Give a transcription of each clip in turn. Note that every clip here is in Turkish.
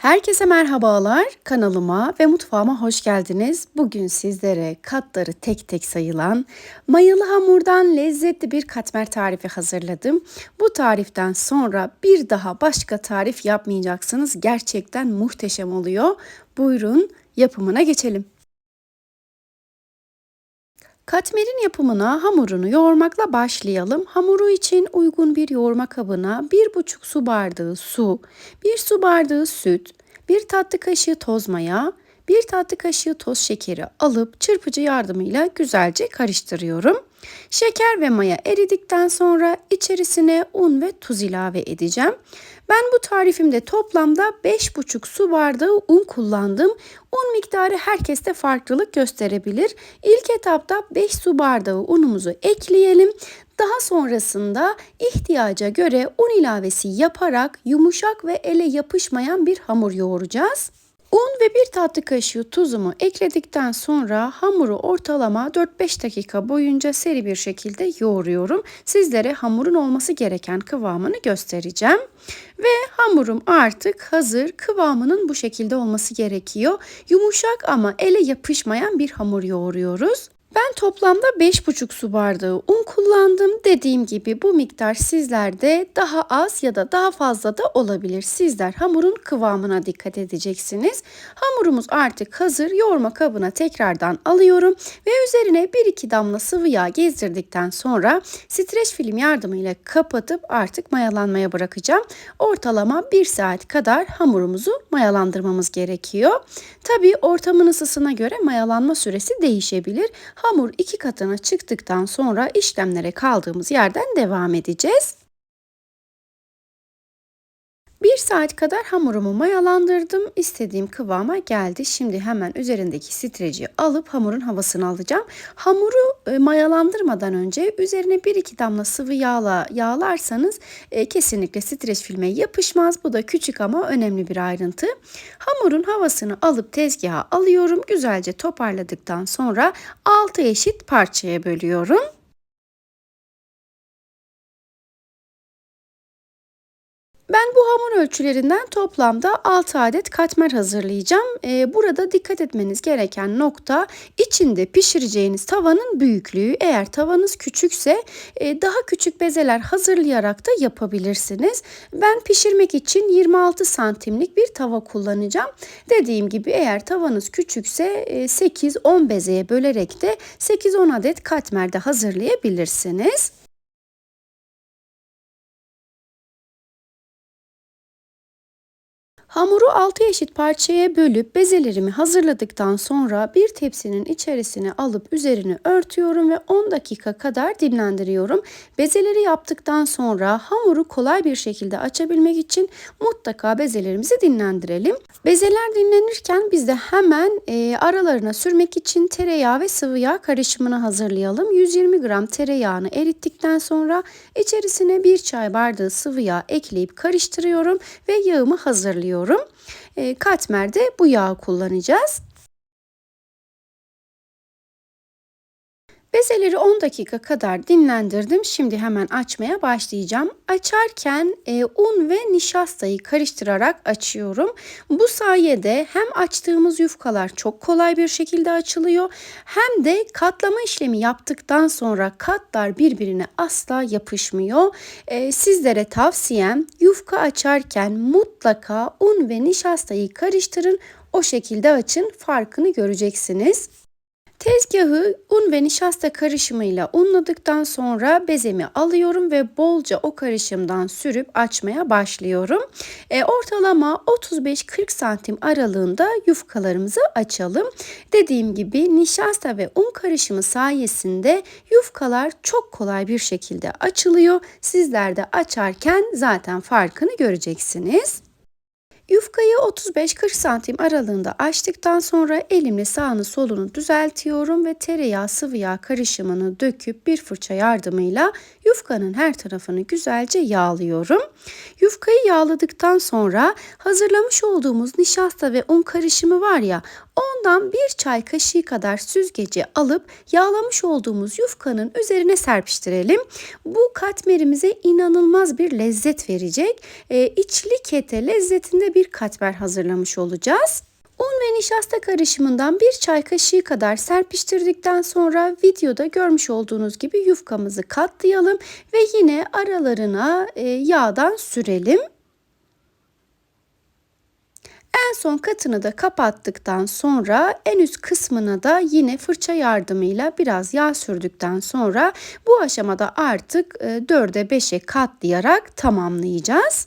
Herkese merhabalar. Kanalıma ve mutfağıma hoş geldiniz. Bugün sizlere katları tek tek sayılan mayalı hamurdan lezzetli bir katmer tarifi hazırladım. Bu tariften sonra bir daha başka tarif yapmayacaksınız. Gerçekten muhteşem oluyor. Buyurun yapımına geçelim. Katmerin yapımına hamurunu yoğurmakla başlayalım. Hamuru için uygun bir yoğurma kabına 1,5 su bardağı su, 1 su bardağı süt, 1 tatlı kaşığı toz maya, 1 tatlı kaşığı toz şekeri alıp çırpıcı yardımıyla güzelce karıştırıyorum. Şeker ve maya eridikten sonra içerisine un ve tuz ilave edeceğim. Ben bu tarifimde toplamda 5,5 su bardağı un kullandım. Un miktarı herkeste farklılık gösterebilir. İlk etapta 5 su bardağı unumuzu ekleyelim. Daha sonrasında ihtiyaca göre un ilavesi yaparak yumuşak ve ele yapışmayan bir hamur yoğuracağız. Un ve bir tatlı kaşığı tuzumu ekledikten sonra hamuru ortalama 4-5 dakika boyunca seri bir şekilde yoğuruyorum. Sizlere hamurun olması gereken kıvamını göstereceğim. Ve hamurum artık hazır. Kıvamının bu şekilde olması gerekiyor. Yumuşak ama ele yapışmayan bir hamur yoğuruyoruz. Ben toplamda 5,5 su bardağı un kullandım. Dediğim gibi bu miktar sizlerde daha az ya da daha fazla da olabilir. Sizler hamurun kıvamına dikkat edeceksiniz. Hamurumuz artık hazır. Yoğurma kabına tekrardan alıyorum ve üzerine 1-2 damla sıvı yağ gezdirdikten sonra streç film yardımıyla kapatıp artık mayalanmaya bırakacağım. Ortalama 1 saat kadar hamurumuzu mayalandırmamız gerekiyor. Tabii ortamın ısısına göre mayalanma süresi değişebilir. Hamur iki katına çıktıktan sonra işlemlere kaldığımız yerden devam edeceğiz. Bir saat kadar hamurumu mayalandırdım. İstediğim kıvama geldi. Şimdi hemen üzerindeki streci alıp hamurun havasını alacağım. Hamuru e, mayalandırmadan önce üzerine 1-2 damla sıvı yağla yağlarsanız e, kesinlikle streç filme yapışmaz. Bu da küçük ama önemli bir ayrıntı. Hamurun havasını alıp tezgaha alıyorum. Güzelce toparladıktan sonra 6 eşit parçaya bölüyorum. Ben bu hamur ölçülerinden toplamda 6 adet katmer hazırlayacağım. Ee, burada dikkat etmeniz gereken nokta içinde pişireceğiniz tavanın büyüklüğü. Eğer tavanız küçükse e, daha küçük bezeler hazırlayarak da yapabilirsiniz. Ben pişirmek için 26 santimlik bir tava kullanacağım. Dediğim gibi eğer tavanız küçükse 8-10 e, bezeye bölerek de 8-10 adet katmer de hazırlayabilirsiniz. Hamuru 6 eşit parçaya bölüp bezelerimi hazırladıktan sonra bir tepsinin içerisine alıp üzerini örtüyorum ve 10 dakika kadar dinlendiriyorum. Bezeleri yaptıktan sonra hamuru kolay bir şekilde açabilmek için mutlaka bezelerimizi dinlendirelim. Bezeler dinlenirken biz de hemen e, aralarına sürmek için tereyağı ve sıvı yağ karışımını hazırlayalım. 120 gram tereyağını erittikten sonra içerisine bir çay bardağı sıvı yağ ekleyip karıştırıyorum ve yağımı hazırlıyorum kullanıyorum. E, katmerde bu yağı kullanacağız. Bezeleri 10 dakika kadar dinlendirdim. Şimdi hemen açmaya başlayacağım. Açarken e, un ve nişastayı karıştırarak açıyorum. Bu sayede hem açtığımız yufkalar çok kolay bir şekilde açılıyor hem de katlama işlemi yaptıktan sonra katlar birbirine asla yapışmıyor. E, sizlere tavsiyem yufka açarken mutlaka un ve nişastayı karıştırın. O şekilde açın farkını göreceksiniz. Tezgahı un ve nişasta karışımıyla unladıktan sonra bezemi alıyorum ve bolca o karışımdan sürüp açmaya başlıyorum. E, ortalama 35-40 santim aralığında yufkalarımızı açalım. Dediğim gibi nişasta ve un karışımı sayesinde yufkalar çok kolay bir şekilde açılıyor. Sizler de açarken zaten farkını göreceksiniz. Yufkayı 35-40 santim aralığında açtıktan sonra elimle sağını solunu düzeltiyorum ve tereyağı sıvı yağ karışımını döküp bir fırça yardımıyla yufkanın her tarafını güzelce yağlıyorum. Yufkayı yağladıktan sonra hazırlamış olduğumuz nişasta ve un karışımı var ya Ondan bir çay kaşığı kadar süzgeci alıp yağlamış olduğumuz yufkanın üzerine serpiştirelim. Bu katmerimize inanılmaz bir lezzet verecek. E, içli kete lezzetinde bir katmer hazırlamış olacağız. Un ve nişasta karışımından bir çay kaşığı kadar serpiştirdikten sonra videoda görmüş olduğunuz gibi yufkamızı katlayalım ve yine aralarına e, yağdan sürelim. En son katını da kapattıktan sonra en üst kısmına da yine fırça yardımıyla biraz yağ sürdükten sonra bu aşamada artık 4'e 5'e katlayarak tamamlayacağız.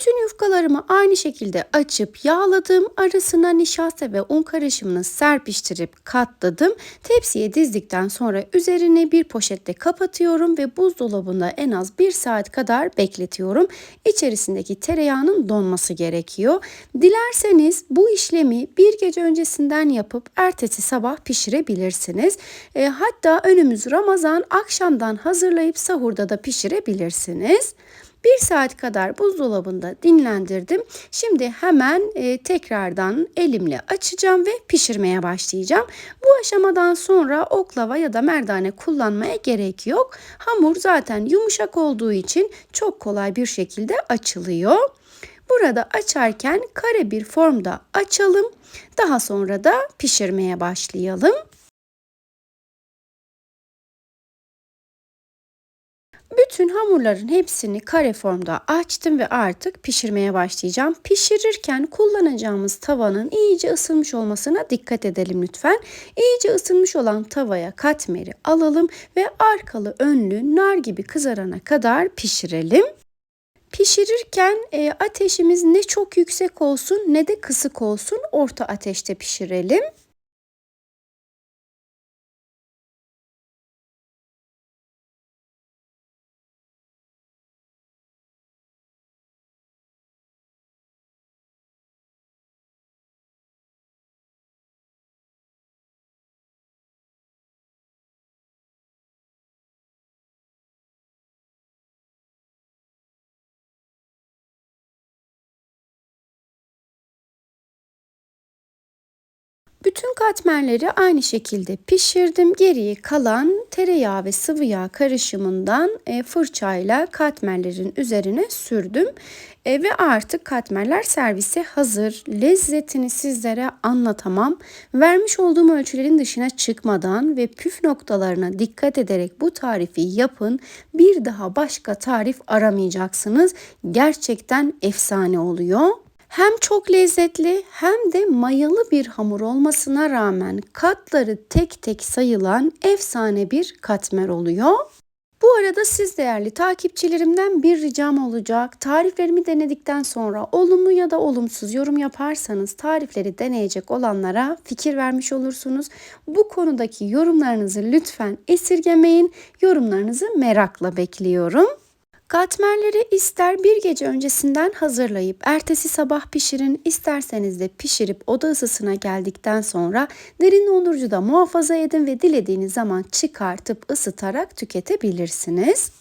Bütün yufkalarımı aynı şekilde açıp yağladım. Arasına nişasta ve un karışımını serpiştirip katladım. Tepsiye dizdikten sonra üzerine bir poşette kapatıyorum ve buzdolabında en az bir saat kadar bekletiyorum. İçerisindeki tereyağının donması gerekiyor. Dilerseniz bu işlemi bir gece öncesinden yapıp ertesi sabah pişirebilirsiniz. E, hatta önümüz Ramazan akşamdan hazırlayıp sahurda da pişirebilirsiniz. Bir saat kadar buzdolabında dinlendirdim. Şimdi hemen e, tekrardan elimle açacağım ve pişirmeye başlayacağım. Bu aşamadan sonra oklava ya da merdane kullanmaya gerek yok. Hamur zaten yumuşak olduğu için çok kolay bir şekilde açılıyor. Burada açarken kare bir formda açalım. Daha sonra da pişirmeye başlayalım. Bütün hamurların hepsini kare formda açtım ve artık pişirmeye başlayacağım. Pişirirken kullanacağımız tavanın iyice ısınmış olmasına dikkat edelim lütfen. İyice ısınmış olan tavaya katmeri alalım ve arkalı önlü nar gibi kızarana kadar pişirelim. Pişirirken e, ateşimiz ne çok yüksek olsun ne de kısık olsun orta ateşte pişirelim. Bütün katmerleri aynı şekilde pişirdim. Geriye kalan tereyağı ve sıvı yağ karışımından e, fırçayla katmerlerin üzerine sürdüm. E, ve artık katmerler servise hazır. Lezzetini sizlere anlatamam. Vermiş olduğum ölçülerin dışına çıkmadan ve püf noktalarına dikkat ederek bu tarifi yapın. Bir daha başka tarif aramayacaksınız. Gerçekten efsane oluyor. Hem çok lezzetli hem de mayalı bir hamur olmasına rağmen katları tek tek sayılan efsane bir katmer oluyor. Bu arada siz değerli takipçilerimden bir ricam olacak. Tariflerimi denedikten sonra olumlu ya da olumsuz yorum yaparsanız tarifleri deneyecek olanlara fikir vermiş olursunuz. Bu konudaki yorumlarınızı lütfen esirgemeyin. Yorumlarınızı merakla bekliyorum. Katmerleri ister bir gece öncesinden hazırlayıp ertesi sabah pişirin, isterseniz de pişirip oda ısısına geldikten sonra derin dondurucuda muhafaza edin ve dilediğiniz zaman çıkartıp ısıtarak tüketebilirsiniz.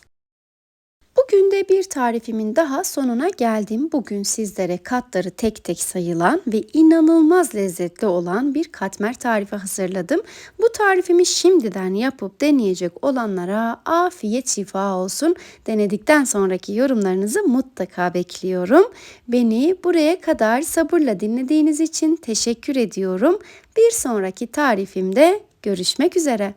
Bugün de bir tarifimin daha sonuna geldim. Bugün sizlere katları tek tek sayılan ve inanılmaz lezzetli olan bir katmer tarifi hazırladım. Bu tarifimi şimdiden yapıp deneyecek olanlara afiyet şifa olsun. Denedikten sonraki yorumlarınızı mutlaka bekliyorum. Beni buraya kadar sabırla dinlediğiniz için teşekkür ediyorum. Bir sonraki tarifimde görüşmek üzere.